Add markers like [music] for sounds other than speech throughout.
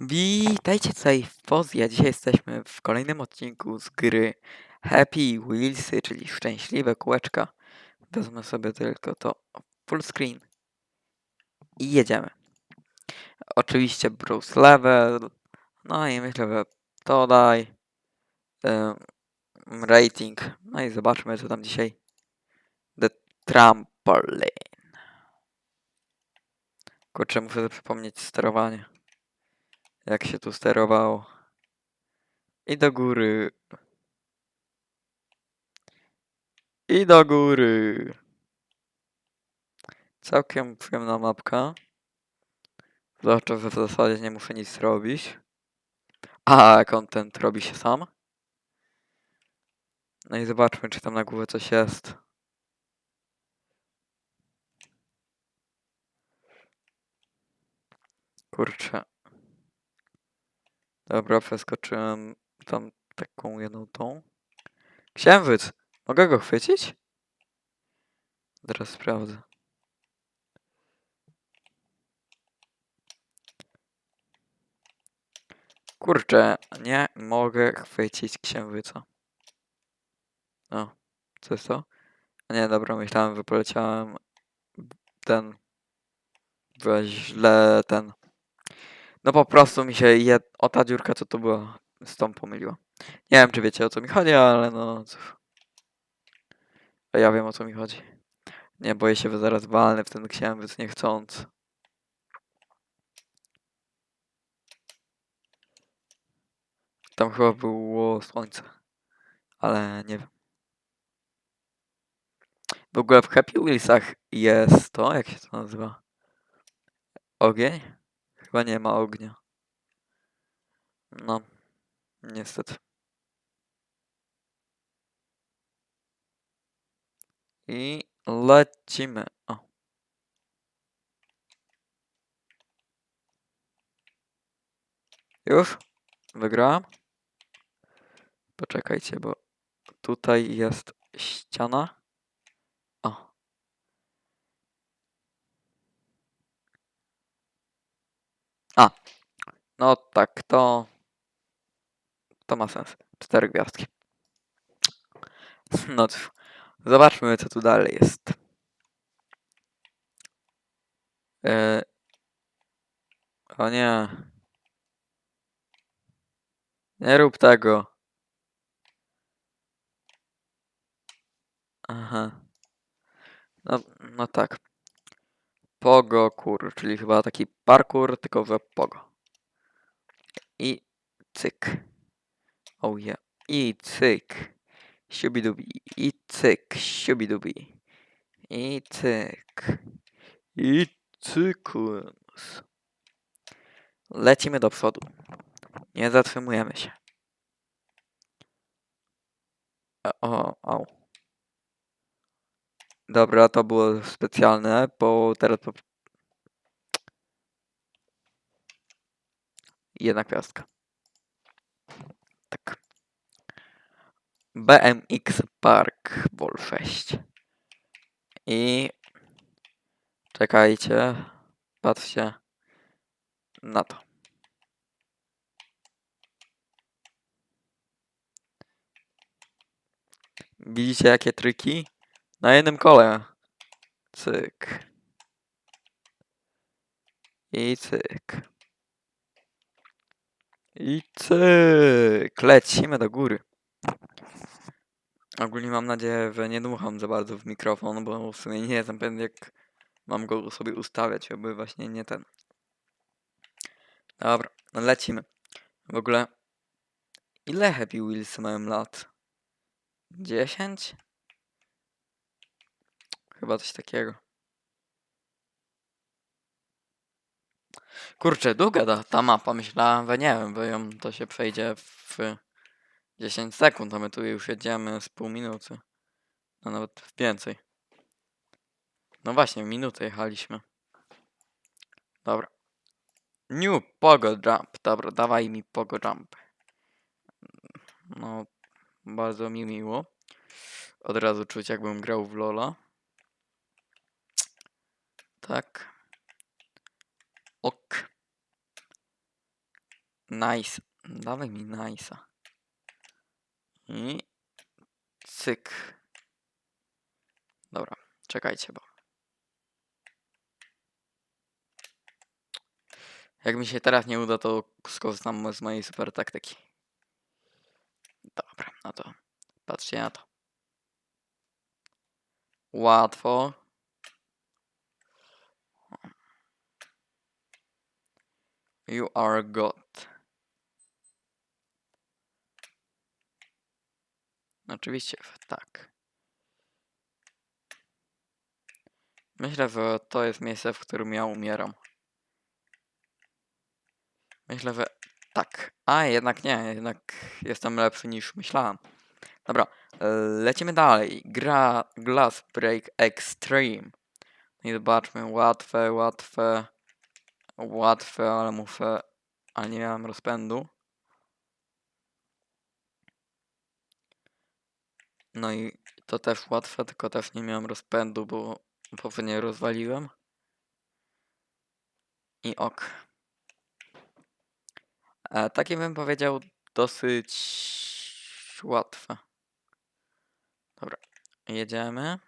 Witajcie tutaj w Fozji, a dzisiaj jesteśmy w kolejnym odcinku z gry Happy Wheelsy, czyli szczęśliwe kółeczka. Wezmę sobie tylko to full screen i jedziemy. Oczywiście Bruce Level, no i myślę, że to daj em, rating, no i zobaczmy co tam dzisiaj. The Trampoline. Kurczę, muszę przypomnieć sterowanie. Jak się tu sterowało. I do góry. I do góry. Całkiem przyjemna mapka. Zwłaszcza, że w zasadzie nie muszę nic robić. A content robi się sam. No i zobaczmy, czy tam na górze coś jest. Kurczę. Dobra, przeskoczyłem tam taką jedną tą. Księżyc! Mogę go chwycić? Teraz sprawdzę. Kurczę, nie mogę chwycić księżyca. O, co jest to? Nie, dobra, myślałem, że poleciałem ten... źle ten... No po prostu mi się jed... o ta dziurka, co to była, z tą pomyliła. Nie wiem, czy wiecie o co mi chodzi, ale no ja wiem o co mi chodzi. Nie boję się, że zaraz walnę w ten księżyc niechcąc. Tam chyba było słońce. Ale nie wiem. W ogóle w Happy Wheelsach jest to, jak się to nazywa? Ogień? Chyba nie ma ognia. No, niestety. I lecimy. O. Już? Wygrałem? Poczekajcie, bo tutaj jest ściana. O. A. No tak, to... To ma sens. Cztery gwiazdki. No cóż. Zobaczmy, co tu dalej jest. E... O nie. Nie rób tego. Aha. No, no tak. Pogo kur, czyli chyba taki parkour, tylko że pogo. I cyk. Oh yeah. I cyk. Siubidubi. I cyk. Siubidubi. I cyk. I cyklus. Lecimy do przodu. Nie zatrzymujemy się. O, au. Dobra, to było specjalne, bo teraz po... Jedna gwiazdka. Tak. BMX Park Vol 6. I... Czekajcie. Patrzcie. Na to. Widzicie jakie triki? Na jednym kole. Cyk. I cyk. I cyk. Lecimy do góry. Ogólnie mam nadzieję, że nie dmucham za bardzo w mikrofon, bo w sumie nie jestem pewien jak mam go sobie ustawiać, aby właśnie nie ten. Dobra, lecimy. W ogóle ile Happy Wheels mają lat? 10? Chyba coś takiego. Kurczę, długa ta, ta mapa, myślałem, że nie wiem, bo ją to się przejdzie w 10 sekund, a my tu już jedziemy z pół minuty. No nawet więcej. No właśnie, minutę jechaliśmy. Dobra. New Pogo Jump. Dobra, dawaj mi Pogo Jump. No, bardzo mi miło. Od razu czuć, jakbym grał w Lola. Tak. Ok. Nice. Dawaj mi nice'a. I cyk. Dobra, czekajcie, bo. Jak mi się teraz nie uda, to skorzystam z mojej super taktyki. Dobra, no to patrzcie na to. Łatwo. You are God. Oczywiście, tak. Myślę, że to jest miejsce, w którym ja umieram. Myślę, że tak. A, jednak nie, jednak jestem lepszy niż myślałem. Dobra, lecimy dalej. Gra Glass Break Extreme. I zobaczmy, łatwe, łatwe, łatwe, ale muszę, ale nie miałem rozpędu. No i to też łatwe, tylko też nie miałem rozpędu, bo poprzednio rozwaliłem. I ok. E, takie bym powiedział dosyć łatwe. Dobra, jedziemy.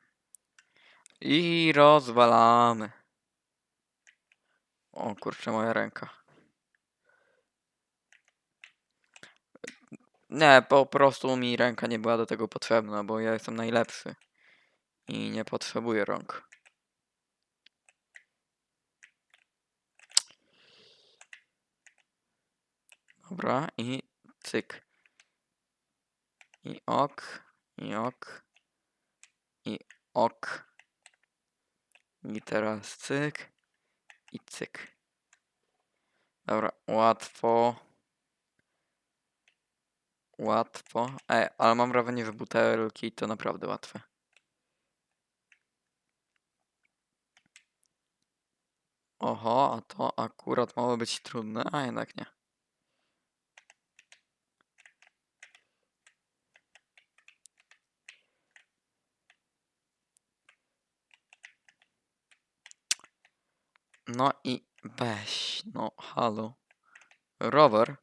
I rozwalamy. O kurczę, moja ręka. Nie, po prostu mi ręka nie była do tego potrzebna, bo ja jestem najlepszy. I nie potrzebuję rąk. Dobra, i cyk. I ok, i ok, i ok. I teraz cyk, i cyk. Dobra, łatwo. Łatwo. E, ale mam wrażenie, że butelki to naprawdę łatwe. Oho, a to akurat mogło być trudne, a jednak nie. No i weź, no halo. Rower.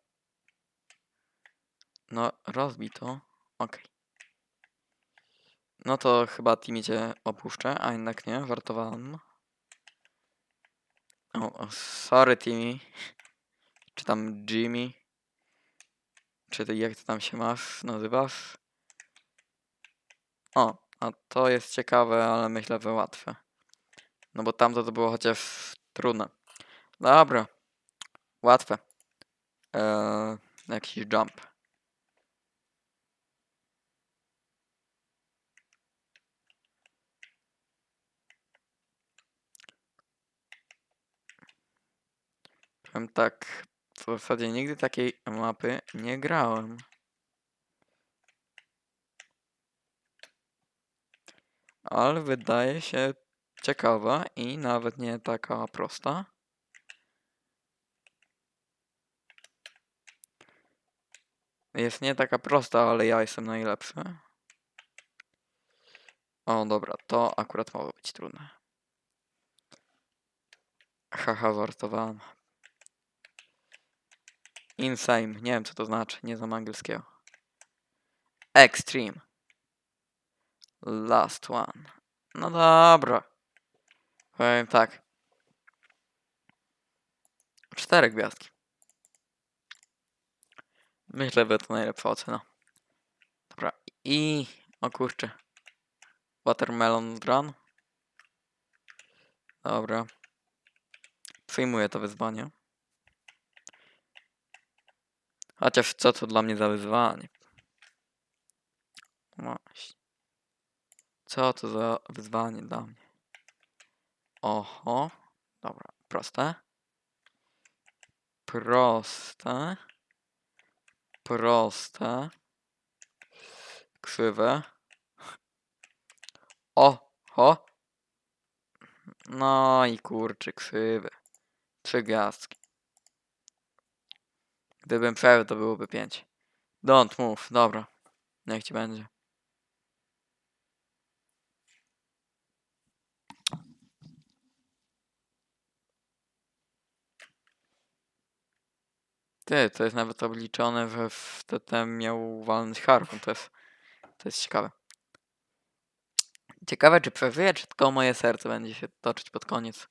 No, rozbij to. Okej. No to chyba team cię opuszczę, a jednak nie, żartowałem. O, o, sorry Timmy. Czy tam Jimmy. Czy ty, jak ty tam się masz, nazywasz? O, a to jest ciekawe, ale myślę, że łatwe. No bo tamto to było chociaż trudne. Dobra. Łatwe. Eee, jakiś jump. Powiem tak, w zasadzie nigdy takiej mapy nie grałem. Ale wydaje się ciekawa i nawet nie taka prosta. Jest nie taka prosta, ale ja jestem najlepszy. O, dobra, to akurat mogło być trudne. Haha, żartowałem. Insane, nie wiem co to znaczy, nie znam angielskiego. Extreme. Last one. No dobra. Powiem tak. Cztery gwiazdki. Myślę, że to najlepsza ocena. Dobra. I... O kurczę. Watermelon Run. Dobra. Przyjmuję to wyzwanie. Chociaż co to dla mnie za wyzwanie? Właśnie. Co to za wyzwanie dla mnie? Oho. Dobra, proste. Proste. Proste. Krzywe. O, ho. No i kurczę, krzywe. Trzy gwiazdki. Gdybym przeżył, to byłoby pięć. Don't move, dobra. Niech ci będzie. Ty to jest nawet obliczone, że wtedy miał walnąć harpą. To jest, to jest ciekawe. Ciekawe, czy przeżyje, czy tylko moje serce będzie się toczyć pod koniec.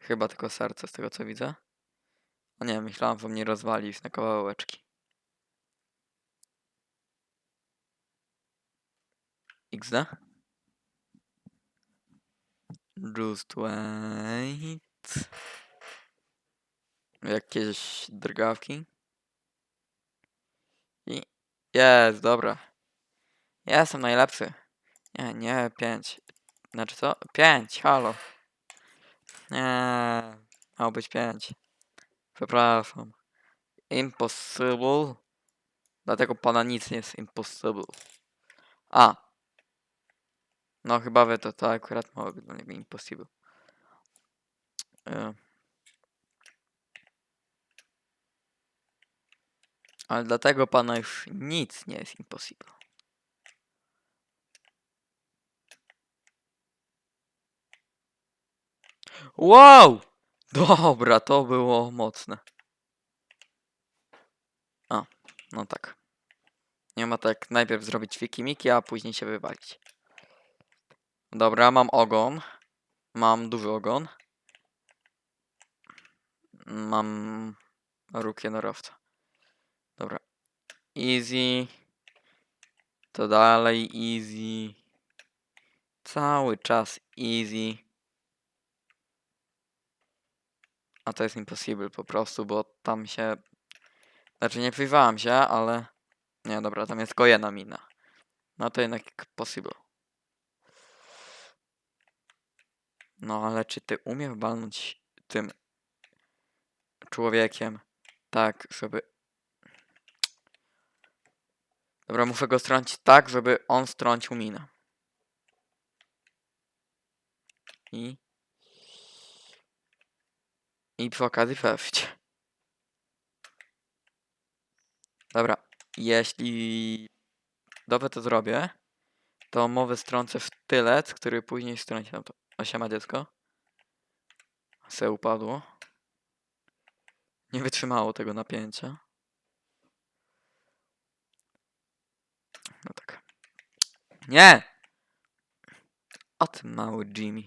Chyba tylko serce, z tego co widzę. O nie, myślałam, że mnie rozwali na kawałeczki. XD? Just wait. Jakieś drgawki. I jest, dobra. Ja jestem najlepszy. Nie, nie, pięć. Znaczy co? Pięć, halo. Nie, miało być pięć. Przepraszam. Impossible. Dlatego pana nic nie jest impossible. A. No chyba wy to, to akurat mało być dla niego impossible. Y. Ale dlatego pana już nic nie jest impossible. Wow! Dobra, to było mocne. A, no tak. Nie ma tak najpierw zrobić fiki-miki, a później się wywalić. Dobra, mam ogon. Mam duży ogon. Mam róg jednorożca. Dobra. Easy. To dalej easy. Cały czas easy. A to jest impossible po prostu, bo tam się... Znaczy nie przyjrzałem się, ale... Nie, dobra, tam jest tylko jedna mina. No to jednak possible. No ale czy ty umiesz walnąć tym człowiekiem tak, żeby... Dobra, muszę go strącić tak, żeby on strącił minę. I... I przy okazji wejść. Dobra, jeśli dobrze to zrobię, to mowę strącę w tylec, który później strąci nam to. Osiema dziecko. Se upadło. Nie wytrzymało tego napięcia. No tak. Nie! O ty mały Jimmy.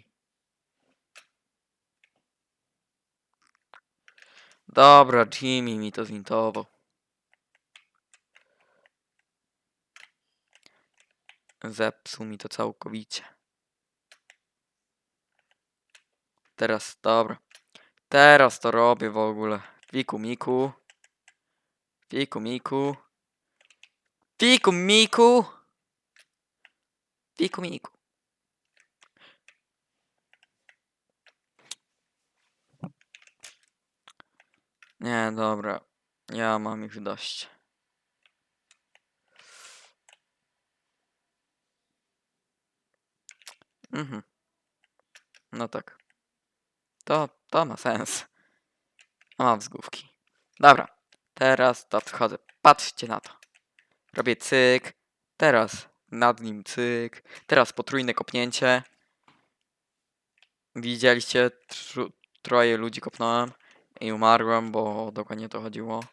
Dobra, Jimmy mi to zintował. Zepsuł mi to całkowicie. Teraz, dobra. Teraz to robię w ogóle. Fiku miku. Fiku miku. Fiku miku. Fiku. Nie, dobra. Ja mam ich dość. Mhm. No tak. To, to ma sens. Mam. Dobra. Teraz to wchodzę. Patrzcie na to. Robię cyk. Teraz nad nim cyk. Teraz potrójne kopnięcie. Widzieliście? Tru, troje ludzi kopnąłem. I umarłem, bo dokładnie to chodziło.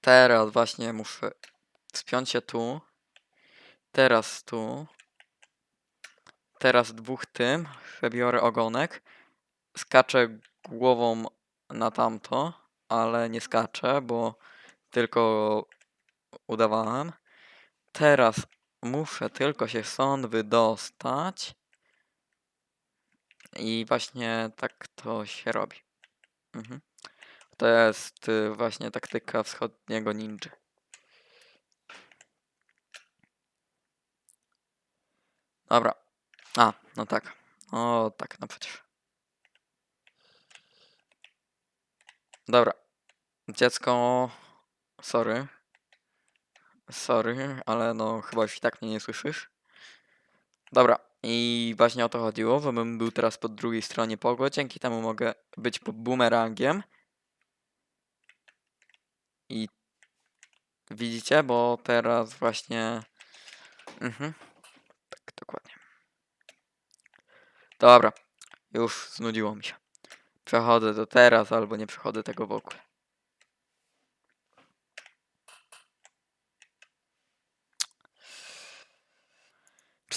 Teraz właśnie muszę wspiąć się tu. Teraz tu. Teraz dwóch tym. Przebiorę ogonek. Skaczę głową na tamto, ale nie skaczę, bo tylko udawałem. Teraz muszę tylko się stąd wydostać. I właśnie tak to się robi. Mhm. To jest y, właśnie taktyka wschodniego ninja. Dobra. A, no tak. O, tak, no przecież. Dobra. Dziecko, sorry. Sorry, ale no chyba już i tak mnie nie słyszysz. Dobra, i właśnie o to chodziło, żebym był teraz po drugiej stronie pogo, dzięki temu mogę być po bumerangiem. I widzicie, bo teraz właśnie... Mhm, tak, dokładnie. Dobra, już znudziło mi się. przechodzę to teraz, albo nie przechodzę tego w ogóle.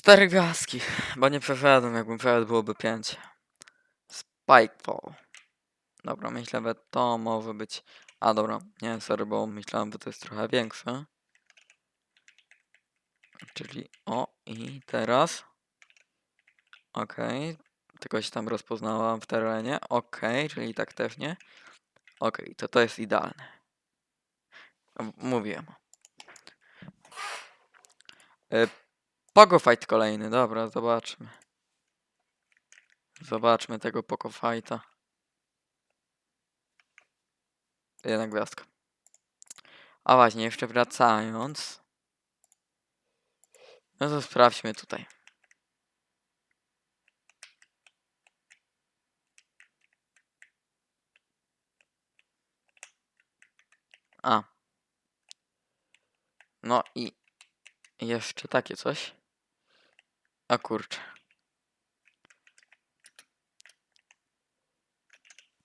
Cztery gwiazdki, bo nie przeszedłem, jakbym przeszedł byłoby pięć. Spikefall. Dobra, myślę, że to może być... A dobra, nie, sorry, bo myślałem, że to jest trochę większe. Czyli o i teraz. Okej, tylko się tam rozpoznałam w terenie. Okej, czyli tak też nie. Okej, to to jest idealne. Mówiłem. Y, Pogo fight kolejny, dobra, zobaczmy. Zobaczmy tego Pogo fighta. Jedna gwiazdka. A właśnie, jeszcze wracając. No to sprawdźmy tutaj. A. No i jeszcze takie coś. A kurczę.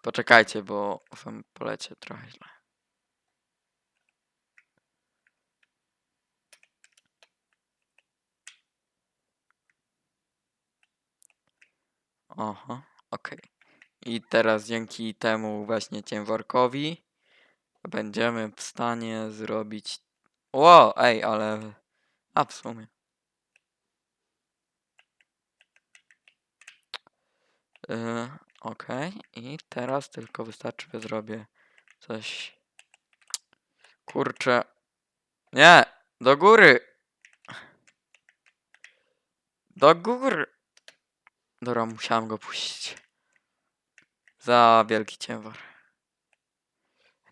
Poczekajcie, bo wam polecie trochę źle. Oho, okej. I teraz dzięki temu właśnie ciężarkowi będziemy w stanie zrobić... Ło, ej, ale... A w sumie. Yy, okej, i teraz tylko wystarczy, że zrobię coś... Kurczę. Nie! Do góry! Do góry! Dobra, musiałem go puścić. Za wielki ciężar.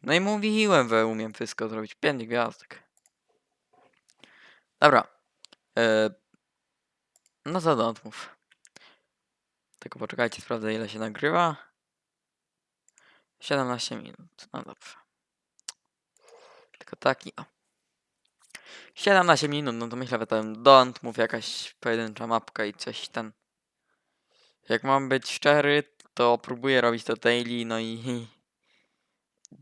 No i mówiłem, że umiem wszystko zrobić. Pięć gwiazdek. Dobra. E, no to don't mów. Tylko poczekajcie, sprawdzę ile się nagrywa. 17 minut. No dobrze. Tylko taki o. 17 minut, no to myślę, że ten don't mów jakaś pojedyncza mapka i coś ten. Jak mam być szczery, to próbuję robić to daily, no i [laughs]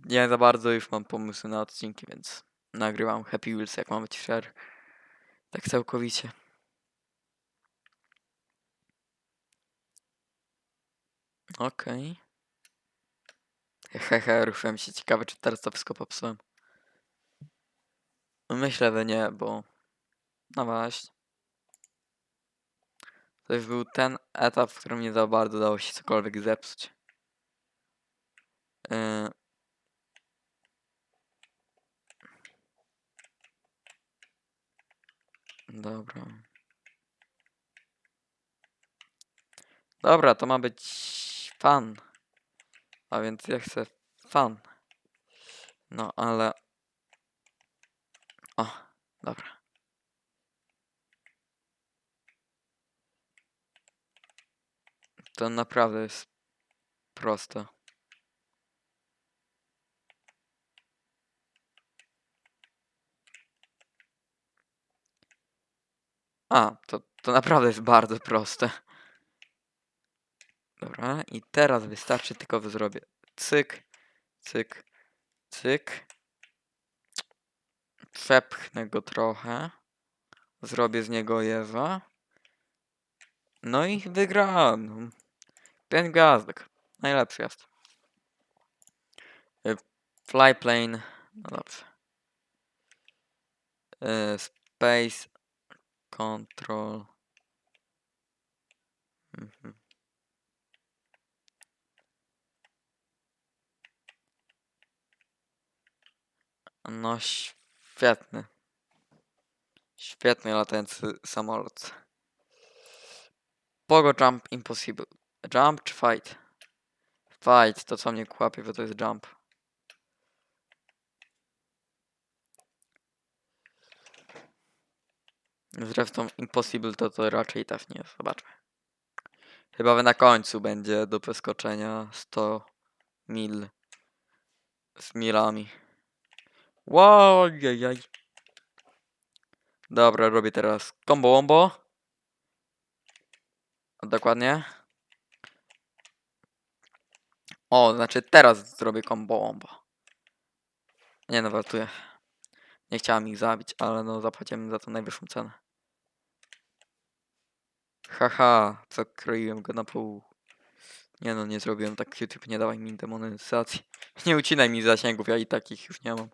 nie za bardzo już mam pomysły na odcinki, więc nagrywam Happy Wheels, jak mam być szczery. Tak całkowicie. Okej. Hehe, ruszyłem się. Ciekawe, czy teraz to wszystko popsułem. Myślę, że nie, bo... No właśnie. To już był ten etap, w którym nie za bardzo dało się cokolwiek zepsuć. Yy... Dobra. Dobra, to ma być fan. A więc ja chcę fan. No, ale... O, dobra. To naprawdę jest proste. A, to, to naprawdę jest bardzo proste. Dobra, i teraz wystarczy tylko, zrobię cyk, cyk, cyk. Przepchnę go trochę. Zrobię z niego jeża. No i wygrałem. Pięć gwiazdek. Najlepszy jest. Y, Flyplane. No dobrze. Y, Space Control. Mhm. No świetny. Świetny latający samolot. Pogo Jump Impossible. Jump czy fight? Fight, to co mnie kłapie, że to jest jump. Zresztą Impossible to to raczej też nie jest. Zobaczmy. Chyba na końcu będzie do przeskoczenia 100 mil z milami. Wow, jaj. Dobra, robię teraz combo wombo. Dokładnie. O, znaczy teraz zrobię combo bomba. Nie no, wartuję. Nie chciałem ich zabić, ale no zapłaciłem za to najwyższą cenę. Haha, co kroiłem go na pół. Nie no, nie zrobiłem tak, YouTube nie dawaj mi demonetyzacji. [laughs] Nie ucinaj mi zasięgów, ja i takich już nie mam.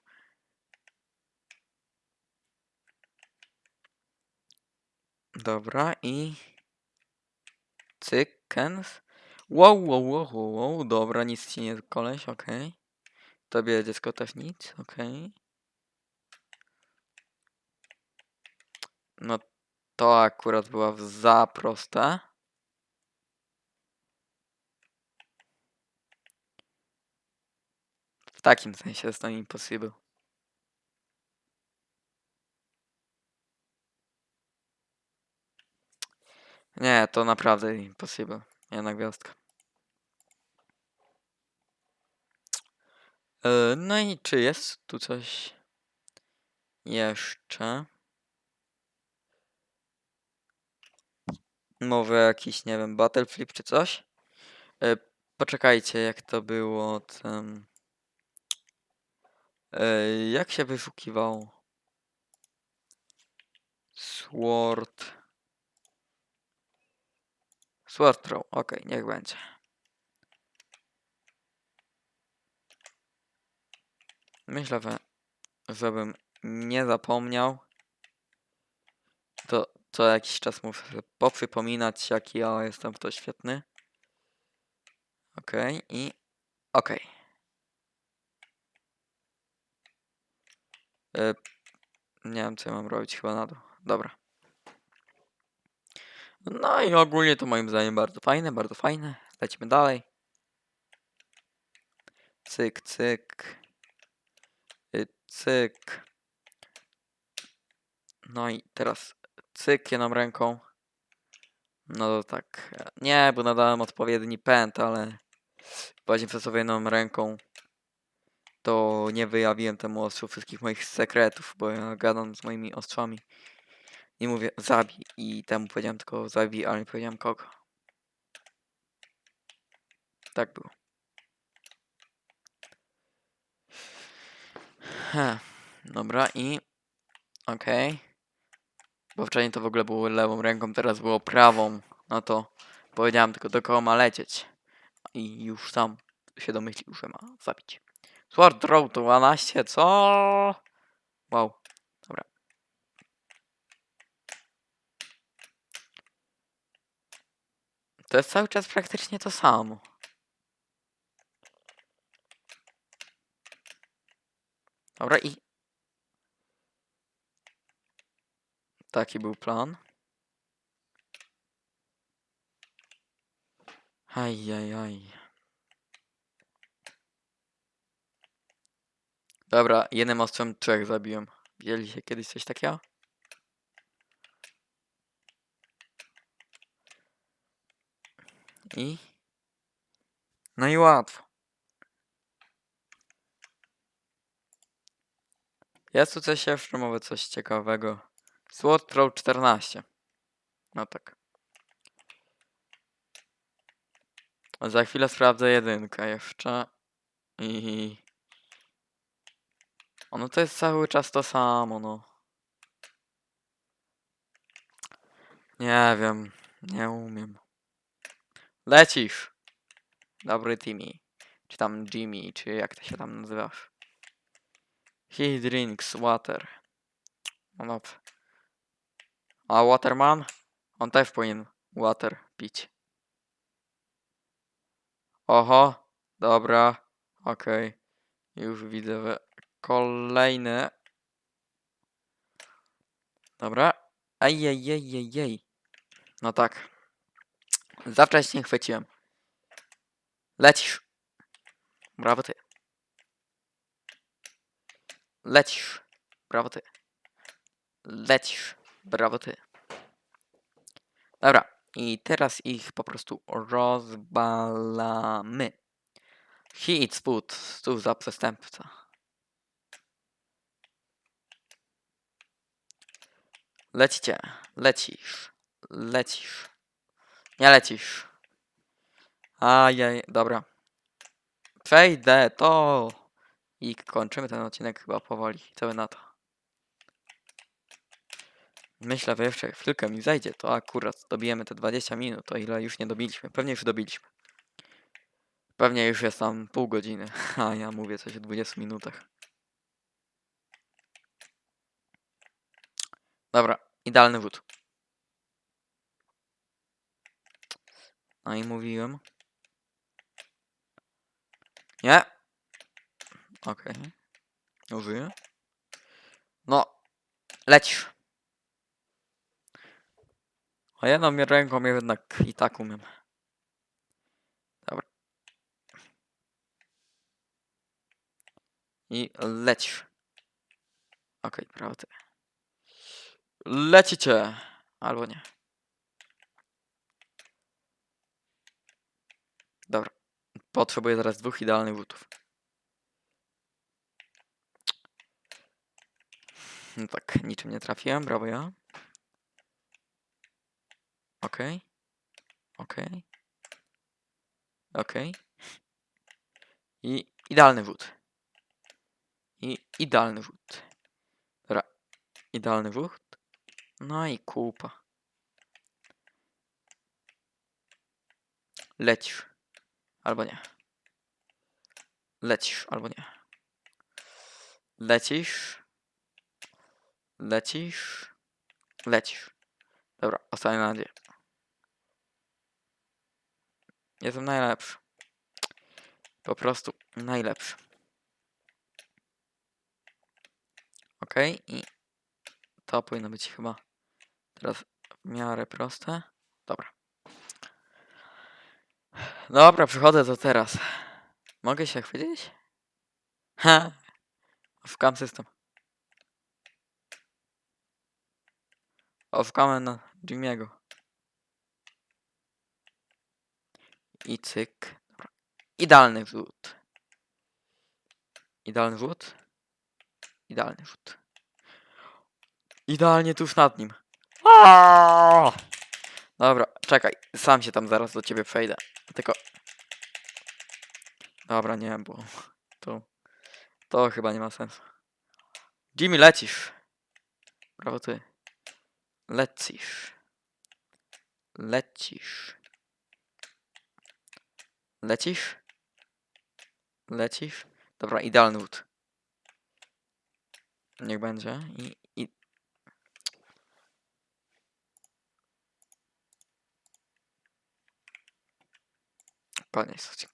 Dobra i... Cykens. Wow, wow, wow, wow, dobra, nic ci nie koleś, okej. Tobie dziecko też nic, okej. No to akurat była za prosta. W takim sensie jest to impossible. Nie, to naprawdę impossible. Jedna gwiazdka. E, No i czy jest tu coś jeszcze? Może jakiś, nie wiem, battle flip czy coś? E, Poczekajcie, jak to było tam... E, Jak się wyszukiwało? Sword... Sword throw, okej, niech będzie. Myślę, że żebym nie zapomniał, to co jakiś czas muszę poprzypominać, jaki ja jestem w to świetny. Okej, i okej. E, Nie wiem, co ja mam robić, chyba na dół. Dobra. No i ogólnie to moim zdaniem bardzo fajne, bardzo fajne. Lecimy dalej. Cyk, cyk. Y, Cyk. No i teraz cyk jedną ręką. No to tak. Nie, bo nadałem odpowiedni pęd, ale właśnie przez sobie jedną ręką to nie wyjawiłem temu ostrzu wszystkich moich sekretów, bo ja gadam z moimi ostrzami i mówię zabij i temu powiedziałem tylko zabij, ale nie powiedziałem kogo. Tak było. He, dobra i okej. Bo wcześniej to w ogóle było lewą ręką, teraz było prawą. No to powiedziałem tylko do kogo ma lecieć. I już sam się domyślił, że ma zabić. Sword Row to 12, co? Wow. Dobra. To jest cały czas praktycznie to samo. Dobra i... Taki był plan. Ajajaj. Dobra, jednym ostrzem trzech zabiłem. Widzieliście kiedyś coś takiego? I? No i łatwo. Jest tu coś jeszcze, może coś ciekawego. Sword Throw 14. No tak. Za chwilę sprawdzę jedynkę jeszcze. I... Ono to jest cały czas to samo, no. Nie wiem. Nie umiem. Lecisz! Dobry Timmy. Czy tam Jimmy, czy jak to się tam nazywasz? He drinks water. No dobrze. A Waterman? On też powinien water pić. Oho, dobra, okej. Już widzę, że kolejny. Dobra. Ajajajajaj. No tak. Za wcześnie chwyciłem. Lecisz. Brawo ty. Lecisz. Brawo ty. Lecisz. Brawo ty. Dobra. I teraz ich po prostu rozbalamy. Hit spód. Cóż za przestępca. Lecicie. Lecisz. Lecisz. Nie lecisz. Ajaj, dobra. Przejdę to. I kończymy ten odcinek chyba powoli. Co wy na to? Myślę, że jeszcze chwilkę mi zajdzie, to akurat dobijemy te 20 minut, o ile już nie dobiliśmy. Pewnie już dobiliśmy. Pewnie już jest tam pół godziny, [laughs] a ja mówię coś o 20 minutach. Dobra, idealny wód. No i mówiłem. Nie. Okej. Użyję. No. Lecisz. A ja na ręką jednak i tak umiem. Dobra. I lecisz. Okej, prawda. Lecicie. Albo nie. Dobra. Potrzebuję teraz dwóch idealnych wódów. No tak, niczym nie trafiłem, brawo ja. Okej. Okej. Okej. I idealny wód. I idealny wód. Dobra. Idealny wód. No i kupa. Lecisz. Albo nie. Lecisz, albo nie. Lecisz. Lecisz. Lecisz. Dobra, ostatnia nadzieja. Jestem najlepszy. Po prostu najlepszy. Ok, i to powinno być chyba teraz w miarę proste. Dobra. Dobra, przychodzę to teraz. Mogę się chwycić? Ha! Wkam system. Owkamy na Jimmy'ego. I cyk. Dobra. Idealny wód. Idealny wód. Idealny wód. Idealnie tuż nad nim. Aaaa! Dobra, czekaj. Sam się tam zaraz do ciebie przejdę. Tylko... Dobra, nie, bo to... To chyba nie ma sensu. Jimmy, lecisz. Brawo ty. Lecisz. Lecisz. Lecisz? Lecisz? Dobra, idealny wód. Niech będzie. I, i... Koniec.